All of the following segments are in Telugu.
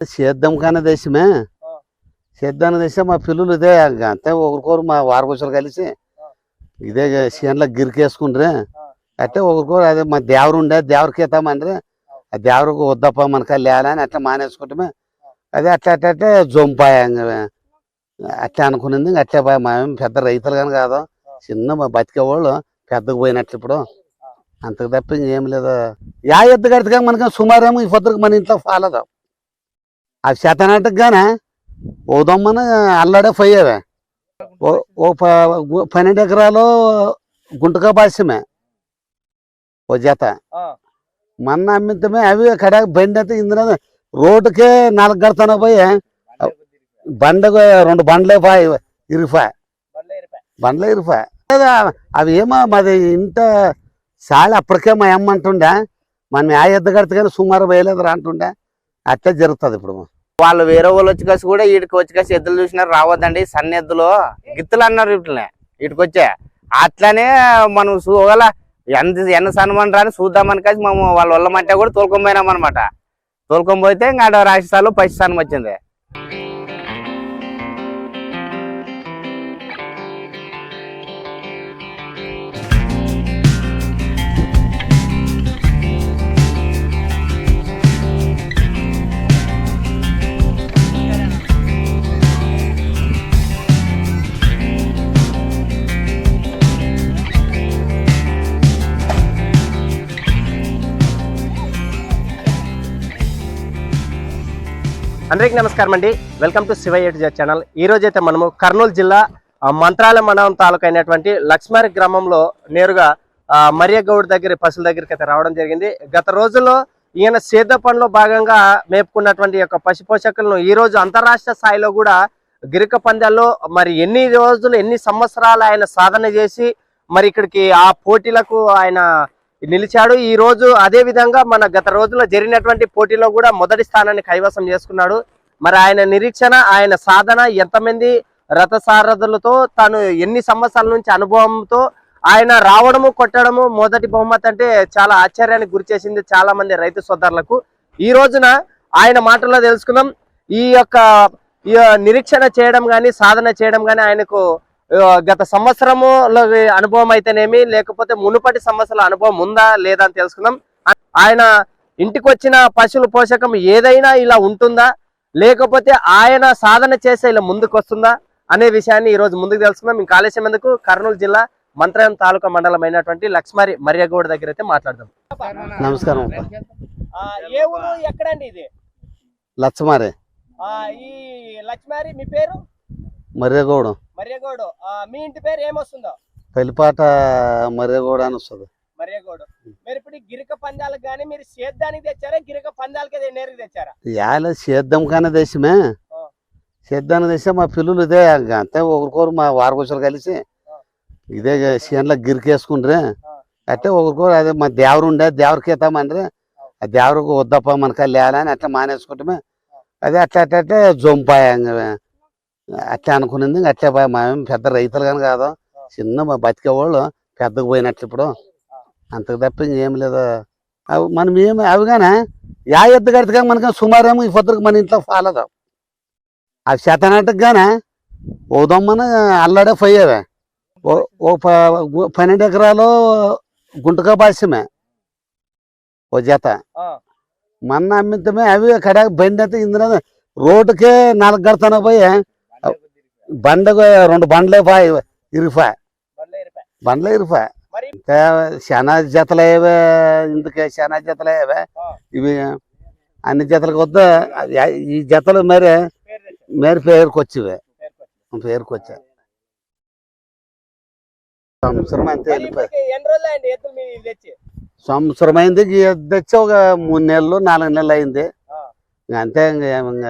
చేద్దాం కానీ దేశమే. చేద్దాం దేశం మా పిల్లలు ఇదే అంతే ఒకరికొరు మా వారకొసలు కలిసి ఇదే చేనులో గిరికేసుకుండ్రే. అంటే ఒకరికొరు అదే మా దేవరు ఉండే దేవరికి ఎత్తామండ్రి ఆ. దేవరికి వద్దప్ప మనక లేలని అట్లా మానేసుకుంటామే. అదే అట్లా అట్లా అట్లా జొంపాయ అట్లా అనుకునింది అట్లే పోయా మేము పెద్ద రైతులు కానీ కాదు. చిన్న మా బతికే వాళ్ళు పెద్దకు పోయినట్లు ఇప్పుడు. అంతకు తప్ప ఇంకేం లేదు. యా ఎద్దు కడితే మనకి సుమారేమో ఈ పొద్దుకు మన ఇంట్లో ఫాలదు ఆ శతనాటకు గానే ఓ దొమ్మన అల్లాడే పోయేవే. ఓ పన్నెండు ఎకరాలు గుంటక బాస్యమే ఓ జత. మొన్న అమ్మితమే అవి కడ బండి అయితే ఇందులో రోడ్డుకే నాలుగు గడతాను పోయి. బండకు రెండు బండ్లే పాయి ఇరిఫా బండ్లే ఇరిఫా లేదా అవి ఏమో మాది ఇంత సాలి అప్పటికే మా అమ్మ అంటుండే. మనం ఆ ఎద్దు కడితే కానీ సుమారు వేయలేదు అంటుండే. అట్లా జరుగుతుంది ఇప్పుడు. వాళ్ళు వేరే వాళ్ళు వచ్చి కాసి కూడా వీటికి వచ్చి కాసి ఎద్దులు చూసినారు రావద్దండి సన్న ఎద్దులు. గిత్తులు అన్నారు వీటిని. వీటికి వచ్చే. అట్లనే మనం చూగల ఎంత ఎన్న సన్మని రాని చూద్దామని కాసి మేము వాళ్ళ వల్ల మంటే కూడా తోలుకొని పోయినాం అనమాట తోలుకొని పోతే ఇంకా రాష్ట్రాలు రాజస్థాన్లో సన్నం స్థానం వచ్చింది. అందరికీ నమస్కారం అండి. Welcome to Shiva eight channel ఈ రోజు అయితే మనము కర్నూలు జిల్లా మంత్రాలయ మండలం తాలూకా అయినటువంటి లక్ష్మారి గ్రామంలో నేరుగా మరియగౌడ్ దగ్గర పశువుల దగ్గరికి అయితే రావడం జరిగింది. గత రోజుల్లో ఈయన సేద పనిలో భాగంగా మేపుకున్నటువంటి యొక్క పశు పోషకులను ఈ రోజు అంతరాష్ట్ర స్థాయిలో కూడా గిరిక పందాల్లో మరి ఎన్ని రోజులు ఎన్ని సంవత్సరాలు ఆయన సాధన చేసి మరి ఇక్కడికి ఆ పోటీలకు ఆయన నిలిచాడు. ఈ రోజు అదే విధంగా మన గత రోజుల్లో జరిగినటువంటి పోటీలో కూడా మొదటి స్థానాన్ని కైవసం చేసుకున్నాడు. మరి ఆయన నిరీక్షణ ఆయన సాధన ఎంతమంది రథ సారథులతో తాను ఎన్ని సంవత్సరాల నుంచి అనుభవంతో ఆయన రావడము కొట్టడము మొదటి బహుమతి అంటే చాలా ఆశ్చర్యానికి గురి చేసింది చాలా మంది రైతు సోదరులకు. ఈ రోజున ఆయన మాటల్లో తెలుసుకుందాం. ఈ యొక్క ఈ నిరీక్షణ చేయడం కానీ సాధన చేయడం కానీ ఆయనకు గత సంవత్సరము అనుభవం అయితేనేమి లేకపోతే మునుపటి సంవత్సరాల అనుభవం ఉందా లేదా అని తెలుసుకుందాం. ఆయన ఇంటికి వచ్చిన పశువుల పోషకం ఏదైనా ఇలా ఉంటుందా? లేకపోతే ఆయన సాధన చేసే ఇలా ముందుకు వస్తుందా అనే విషయాన్ని ఈ రోజు ముందుకు తెలుసుకుందాం. ఇంకా ఆలస్యం ఎందుకు? కర్నూలు జిల్లా మంత్రాయం తాలూకా మండలం అయినటువంటి లక్ష్మారి మర్యాగౌడ్ దగ్గర అయితే మాట్లాడదాం. నమస్కారం ఏ ఊరు? ఎక్కడండి ఇది? లచ్చమారే. ఈ లక్ష్మారి మీ పేరు? మర్యగౌడం. మర్యాగౌడ్ మీ ఇంటి పేరు ఏమొస్తుందో? పెళ్ళిపాట మర్యగౌడ అని వస్తుంది. మర్యాగౌడ్ మీరు ఇప్పుడు గిరిక పందాలకు కానీ మీరు సేద్యానికి తెచ్చారా? గిరిక పందాలకి నేరుగా తెచ్చారా? యాల చేద్దాం కానీ దేశమే. చేద్దాం దేశం మా పిల్లలు ఇదే అంతే. ఒకరికొరు మా వారకొసలు కలిసి ఇదే చేనులో గిరికేసుకుండ్రే. అంటే ఒకరికొరు అదే మా దేవరు ఉండే దేవరికి ఎత్తామండ్రి ఆ. దేవరికి వద్దప్ప మనక లేలని అట్లా మానేసుకుంటామే. అదే అట్లా అట్లా అట్లా జొంపాయ అట్లా అనుకునింది పోయా. మేము పెద్ద రైతులు కానీ కాదు. చిన్న మా బతికే వాళ్ళు పెద్దకు పోయినట్లు ఇప్పుడు. అంతకు తప్ప ఇంకేం లేదు. అవి మనం ఏమి అవి కానీ యా ఎద్దు కడితే కానీ మనకి సుమారేమో ఈ పొద్దుకు మన ఇంట్లో ఫాలదు ఆ శతనాటకు గానే ఓ దొమ్మన అల్లాడే పోయేవే. ఓ పన్నెండు ఎకరాలు గుంటక బాస్యమే ఓ జత. మొన్న అమ్మితమే అవి కడ బండి అయితే ఇందులో రోడ్డుకే నాలుగు గడతాను పోయి. బండకు రెండు బండ్లే పాయి ఇరిఫా. బండ్లే ఇరిఫా. మరి? చాలా జతలు అయ్యేవే ఇందుకే చాలా జతలు అయ్యేవే ఆ. ఇవి అన్ని జతలకు వద్ద. ఈ జతలు మరి మేరీ పేరుకు వచ్చివే పేరుకు వచ్చా సంవత్సరం అంతే సంవత్సరం అయింది తెచ్చి? ఒక మూడు నెలలు నాలుగు నెలలు అయింది. అంతే ఇంక ఏం- ఇంక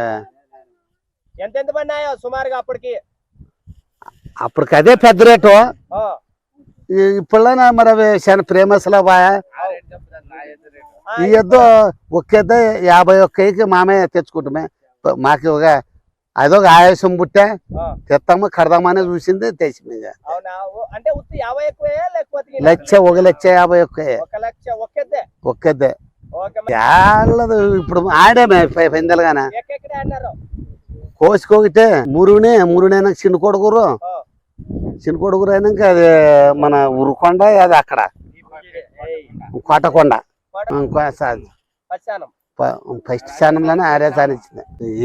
ఎంత ఎంత పడినాయో సుమారుగా అప్పటికి? అప్పటికి అదే పెద్ద రేటు. ఇప్పుడు మరి అవి చాలా ప్రేమసలా బాయా ఈ ఎద్దు ఒక్క ఎద్దు యాభై ఒక్కకి మామే తెచ్చుకుంటామే. మాకు ఒక అదొక ఆయాసం పుట్టే. తెస్తాము కడదామని చూసింది ఈ లక్ష ఒక లక్ష యాభై ఒక్క ఒక లక్ష ఒక్కెద్దే ఒక్క ఎద్దే. ఓకే మరి. చాలదు ఇప్పుడు ఆడామే పెందలుగానే. కోసుకోగితే మురునే మురునైనా చిన్న కొడుకురు. చిన్న కొడుకురు అయినాక అది మన ఉరుకొండ అది అక్కడ. కోటకొండ. ఫస్ట్ స్థానంలోనే ఆరే సాధించింది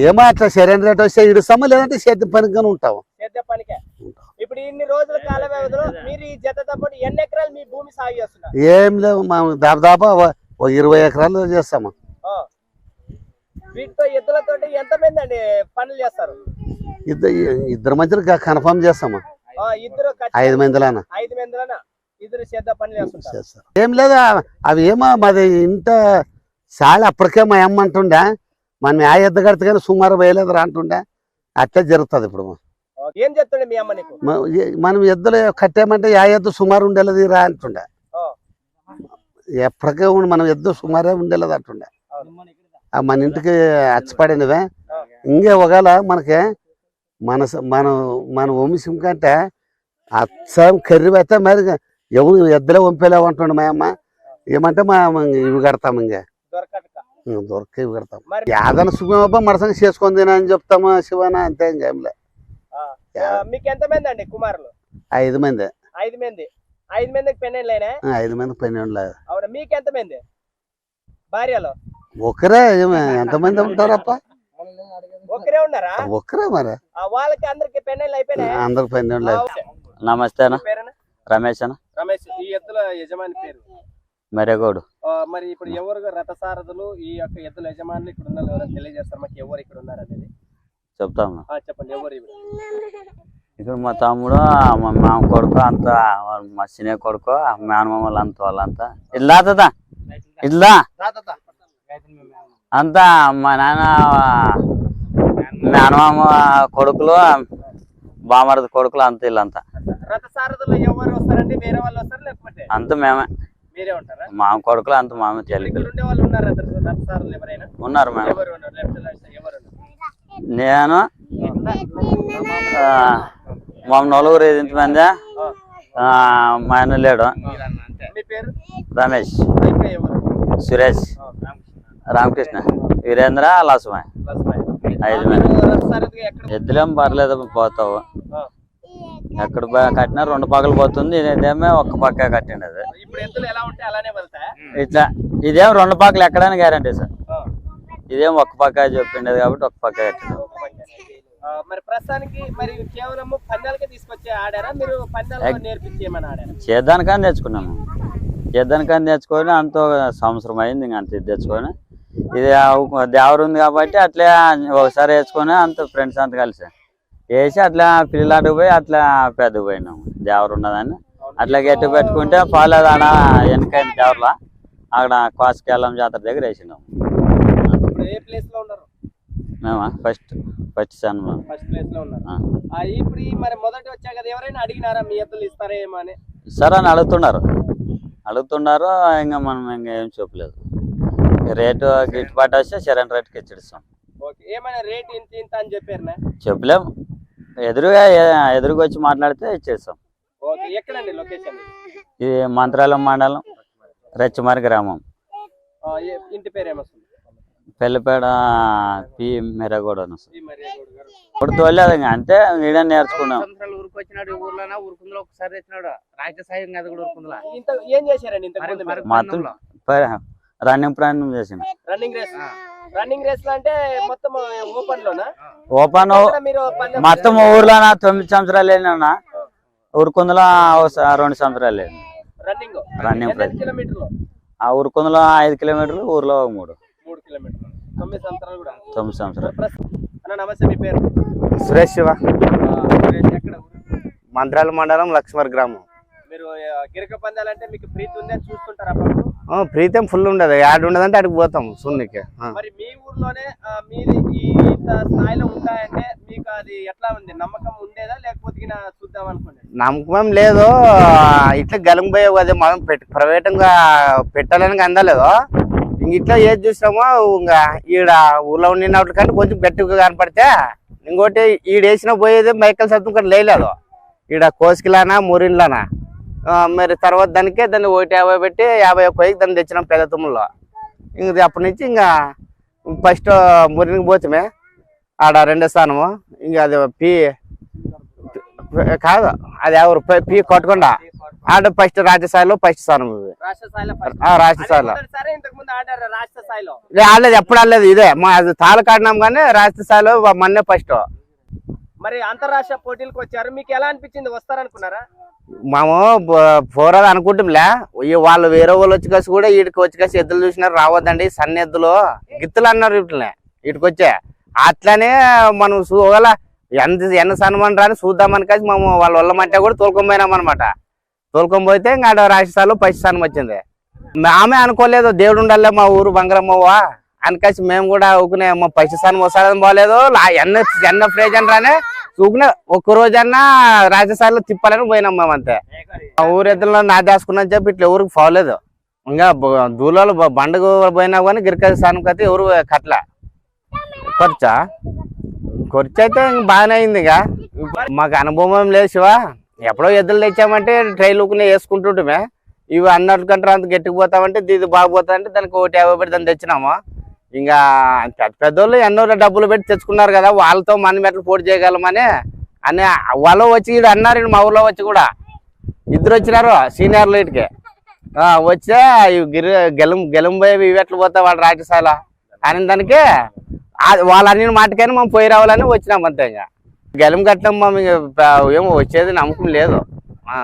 ఏమో అట్లా సరైన రేట్ వస్తే ఇడుస్తామో లేదంటే సేద్యం ఉంటాము పనికే. ఇప్పుడు ఇన్ని రోజుల కాల వ్యవధిలో మీరు ఈ ఎన్ని ఎకరాలు మీ భూమి సాగు చేస్తున్నారు? ఏం లేవు మేము దాదాపు ఒక ఇరవై ఎకరాలు చేస్తాము. వీటితో ఎద్దులతోటి ఎంత మంది అండి పనులు చేస్తారు? ఇద్దరు మధ్యలో కన్ఫర్మ్ చేస్తాము? ఇద్దరు ఐదు మందిలాన? ఐదు మందిలన ఇద్దరు సేద్య పనులు చేస్తుంటారు. చేస్తారు. ఏం లేదు? అవి ఏమో మాది ఇంత సాలి అప్పటికే మా అమ్మ అంటుండే మనం ఆ ఎద్ద కడితే కానీ సుమారు వేయలేదురా అంటుండే. అట్లే జరుగుతుంది ఇప్పుడు. ఓకే. ఏం చెప్తుండే మీ అమ్మ నీకు? మ- ఏ- మనం ఎద్దులు కట్టామంటే ఆ ఎద్దు సుమారు ఉండేది రా అంటుండే. ఎప్పటికే ఉండి మనం ఎద్దు సుమారే ఉండేది అంటుండే మన ఇంటికి అచ్చపడినవే. ఇంకే ఒకవేళ మనకి మన మన మన వంశం కంటే అచ్చం కర్రీ అయితే మరి ఎవరు ఎద్దులే వంపేలేవు అంటుండే మా అమ్మ ఏమంటే మా ఇవి కడతాం ఇంకే దొరక ఇవి కడతాం. యాదన సుఖమబ్బా మరసంగా చేసుకొని తినా అని చెప్తాము శివన? అంతే ఇంకేం లే. ఆ, ఆ, మీకు ఎంత మంది అండి కుమారులు? ఐదు మంది. ఐదు మంది. ఐదు మందికి ఆ, ఐదు మంది పన్నెండు లేదు అవునా మీకు ఎంత మంది? భార్యలు? ఒకరే ఎంతమంది ఉంటారప్ప? ఒకరే ఉన్నారా? ఒక్కరే మరి. ఆ, వాళ్ళకి అందరికి పెన్నెళ్ళు అయిపోయినాయి? అందరు పన్నెండు లేదు నమస్తే అన్న. రమేష్ అన్న. రమేష్ ఈ ఎద్దుల యజమాని పేరు? మెరగోడు. ఆ, మరి ఇప్పుడు ఎవరు రథసారథులు ఈ యొక్క ఎద్దుల యజమానులు ఇక్కడ ఉన్నారు ఎవరైనా తెలియజేస్తారు? మాకు ఎవరు ఇక్కడ ఉన్నారు అనేది చెప్తాను ఆ, చెప్పండి ఎవరు ఇవి? ఇక్కడ మా తమ్ముడు మా మామ కొడుకు అంత మా చిన్న కొడుకు మేనమామలు అంత వాళ్ళంతా ఇట్లా తాత ఇట్లా అంతా మా నాన్న మేనమామ కొడుకులు బామరది కొడుకులు అంత వీళ్ళంతా. రథసారథులు ఎవరు వేరే వాళ్ళు వస్తారు లేకపోతే? అంత మేమే. మీరే ఉంటారా? మామ కొడుకులు అంత మామ చెల్లి ఉన్నారు మేము నేను మా నలుగురు ఆ, మా ఆయన లేడు. మీ పేరు రమేష్. సురేష్. రామకృష్ణ. వీరేంద్ర లక్ష్మయ్య. ఐదు ఎద్దులేం పర్లేదు పోతావు. ఎక్కడ కట్టినా రెండు పక్కలు పోతుంది ఇదేమో ఒక్క పక్క అలానే వెళ్తాయా? ఇట్లా ఇదేం రెండు పక్కలు ఎక్కడానికి గ్యారంటీ సార్. ఇదేం ఒక్క పక్క చెప్పిండేది కాబట్టి ఒక్క పక్క కట్టిండు ఒక పక్క. ఆ, మరి ప్రస్తుతానికి మరి కేవలం పందాలకే తీసుకొచ్చి ఆడారా? మీరు పందాలు నేర్పించి ఏమైనా ఆడారా? చేద్దానికని తెచ్చుకున్నాము. చేద్దానికని తెచ్చుకొని అంత సంవత్సరం అయింది ఇంక అంత ఇది తెచ్చుకొని. ఇది దేవరు ఉంది కాబట్టి అట్లా ఒకసారి వేసుకొని అంత ఫ్రెండ్స్ అంతా కలిసి. వేసి అట్లా పిల్లలాటకు పోయి అట్లా పెద్ద పోయినాము. దేవరు ఉన్నదని అట్లా గట్టి పెట్టుకుంటే పాలేదాడ వెనకైన దేవర్లా అక్కడ కోసకెళ్ళం జాతర దగ్గర వేసినాము. మేమా? ఫస్ట్ ఫస్ట్ సన్లో ఫస్ట్ ప్లేస్లో ఉన్నారు. ఇప్పుడు మరి మొదటి వచ్చా కదా ఎవరైనా అడిగినారా మీ ఎద్దులు ఇస్తారా ఏమో అని? సరే అని అడుగుతున్నారు. అడుగుతున్నారు ఇంకా మనం ఇంకా ఏం చెప్పలేదు. రేటు గిట్టుబాటు వస్తే సరైన రేటుకి ఇచ్చిస్తాం. ఓకే. ఏమైనా రేట్ ఇంత ఇంత అని చెప్పారు చెప్పలేము ఎదురుగా ఎదురుగా వచ్చి మాట్లాడితే ఇచ్చేస్తాం. ఓకే. ఎక్కడండి లొకేషన్? ఇది మంత్రాలయం మండలం రెచ్చమారి గ్రామం. ఇంటి పేరు ఏమొస్తుంది పెళ్ళపేడ పి మెరగూడ. ఇప్పుడు తోలేదు అంతే నీడ నేర్చుకున్నాం. మొత్తం రన్నింగ్ ప్రయాణం చేసిన రన్నింగ్ రేస్. రన్నింగ్ రేస్ అంటే మొత్తం ఓపెన్ లోనా? ఓపెన్ మొత్తం ఊర్లో తొమ్మిది సంవత్సరాలు వెళ్ళినా ఊరుకుందులో రెండు సంవత్సరాలు వెళ్ళిన రన్నింగ్. రన్నింగ్ కిలోమీటర్లు? ఆ ఊరుకుందులో ఐదు కిలోమీటర్లు ఊర్లో ఒక మూడు. మూడు కిలోమీటర్లు. తొమ్మిది సంవత్సరాలు కూడా. తొమ్మిది సంవత్సరాలు. నమస్తే మీ పేరు? సురేష్ శివ? మంత్రాల మండలం లక్ష్మర్ గ్రామం. మీరు గిరక పందాలంటే మీకు ప్రీతి ఉందని చూస్తుంటారు అప్పుడు ప్రీతం ఫుల్ ఉండదు. యాడ్ ఉండదంటే అడిగి పోతాం సున్నికి. మరి మీ ఊర్లోనే మీది ఈ ఇంత స్థాయిలో ఉంటాయంటే మీకు అది ఎట్లా ఉంది? నమ్మకం ఉండేదా? లేకపోతే చూద్దాం అనుకోండి నమ్మకం లేదు. ఇట్లా గలంపోయే అదే మనం పెట్టి ప్రైవేట్గా పెట్టాలని అందలేదు. ఇంక ఇట్లా ఏది చూసినామో ఇంకా ఈడ ఊళ్ళో ఉండినట్టు కంటే కొంచెం గట్టిగా కనపడితే ఇంకోటి ఈడేసిన పోయేది మైకల్ సత్వం ఇక్కడ లేదు ఈడ కోసికిలానా మురిన్లానా. మరి తర్వాత దానికే దాన్ని ఒకటి యాభై పెట్టి యాభై ఒక్క దాన్ని తెచ్చినాం పెద్ద తుమ్ములో ఇంక అప్పటి నుంచి ఇంకా ఫస్ట్ మురికి పోతామే. ఆడ రెండో స్థానము. ఇంకా అది పి కాదు అది ఎవరు పి- కొట్టకుండా. ఆడ ఫస్ట్ రాజ్యస్థాయిలో ఫస్ట్ స్థానం ఇది. రాష్ట్ర స్థాయిలో రాష్ట్ర స్థాయిలో రాష్ట్ర స్థాయిలో ఆడలేదు ఎప్పుడు ఆడలేదు ఇదే. మా ఆడినాం కానీ రాష్ట్ర స్థాయిలో మొన్నే ఫస్ట్ మరి అంతర్రాష్ట్ర పోటీలకు వచ్చారు. మీకు ఎలా అనిపించింది? వస్తారనుకున్నారా? మేము పోరాదు అనుకుంటాంలే ఈ వాళ్ళు వేరే వాళ్ళు వచ్చి కలిసి కూడా వీడికి వచ్చి కలిసి ఎద్దులు చూసినారు రావద్దండి. సన్న ఎద్దులు గిత్తులు అన్నారు వీటిని వీటికి వచ్చే అట్లనే మనం చూగల ఎంత ఎన్న సన్మానం రాని చూద్దామని కలిసి మేము వాళ్ళ వల్ల కూడా తోలుకొని పోయినాం అనమాట తోలుకొని పోతే ఇంకా రాష్ట్రాలు రాజస్థాన్లో సన్నం వచ్చింది. ఆమె అనుకోలేదు దేవుడు ఉండాలి మా ఊరు బంగారమ్మవ్వా అని కలిసి మేము కూడా ఊకునే మా పైస సన్నం వస్తాడని పోలేదు లా- ఎన్న ఎన్న ప్రేజన్ అని రానే ఊకునే ఒక్క రోజన్నా రాజస్థాన్లో తిప్పాలని పోయినాం మేము అంతే ఆ ఊరెద్దులో నా దాచుకున్నా చెప్పి ఇట్లా ఎవరికి పోలేదు ఇంకా దూలాలు బండకు పోయినా కానీ గిరికల స్థానం అయితే ఎవరు కట్ల ఖర్చా? ఖర్చు అయితే ఇంక బాగానే అయింది ఇక. మాకు అనుభవం లేదు శివ. ఎప్పుడో ఎద్దులు తెచ్చామంటే ట్రైలుకునే వేసుకుంటుంటమే. ఇవి అన్నట్టు అంత గట్టికి పోతామంటే ఇది బాగుపోతా అంటే దానికి ఒకటి యాభై పెట్టి దాన్ని తెచ్చినాము. ఇంకా పెద్ద పెద్దోళ్ళు ఎన్నో డబ్బులు పెట్టి తెచ్చుకున్నారు కదా వాళ్ళతో మన మెట్లు పోటీ చేయగలమని అని వాళ్ళు వచ్చి ఈడు అన్నారు మా ఊర్లో వచ్చి కూడా. ఇద్దరు వచ్చినారు సీనియర్లు ఇటుకి. ఆ, వచ్చే గిరి గెలం గెలంబోయేవి ఇవి ఎట్లా పోతా వాడు రాజశాల అని దానికి వాళ్ళ అన్ని మాటకైనా మనం పోయి రావాలని వచ్చినాం అంతే ఇంకా. గెలం కట్టడం ప- ఏమో వచ్చేది నమ్మకం లేదు. ఆ.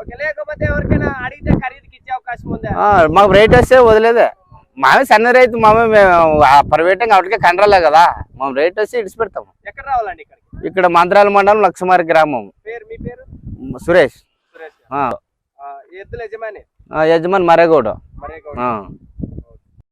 ఓకే లేకపోతే ఎవరికైనా అడిగితే ఖరీదుకి ఇచ్చే అవకాశం ఉందా? ఆ, మాకు రేట్ వస్తే వదిలేదే. మామే సన్న రైతు మామే ప్రైవేట్ కాబట్టి కండ్రలే కదా. మేము రేట్ వస్తే ఇడిచి పెడతాము ఎక్కడ రావాలండి ఇక్కడ మంత్రాల మండలం లక్ష్మారి గ్రామం. పేరు మీ పేరు? సురేష్. యజమాని? యజమాని మరేగౌడు.